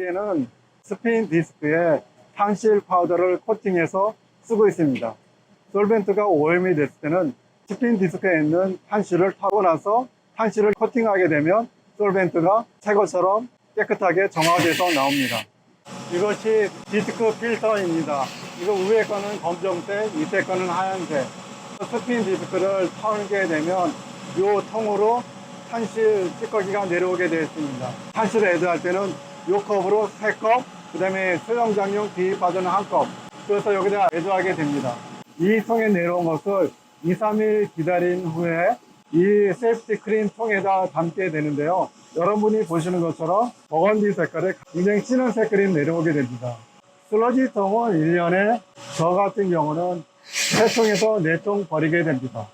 저는 스핀 디스크에 탄실 파우더를 코팅해서 쓰고 있습니다. 솔벤트가 오염이 됐을 때는 스핀 디스크에 있는 탄실을 타고 나서 탄실을 코팅하게 되면 솔벤트가 새 것처럼 깨끗하게 정화돼서 나옵니다. 이것이 디스크 필터입니다. 이거 위에 거는 검정색, 밑에 거는 하얀색. 스핀 디스크를 타게 되면 이 통으로 탄실 찌꺼기가 내려오게 되어 있습니다. 탄실을 애드할 때는 이 컵으로 3컵, 그 다음에 수영장용 비입하드는 한 컵. 그래서 여기다 애드하게 됩니다. 이 통에 내려온 것을 2, 3일 기다린 후에 이 세이프티 크림 통에다 담게 되는데요. 여러분이 보시는 것처럼 버건디 색깔의 굉장히 진한 색깔이 내려오게 됩니다. 슬러지 통은 1년에 저 같은 경우는 3통에서 4통 버리게 됩니다.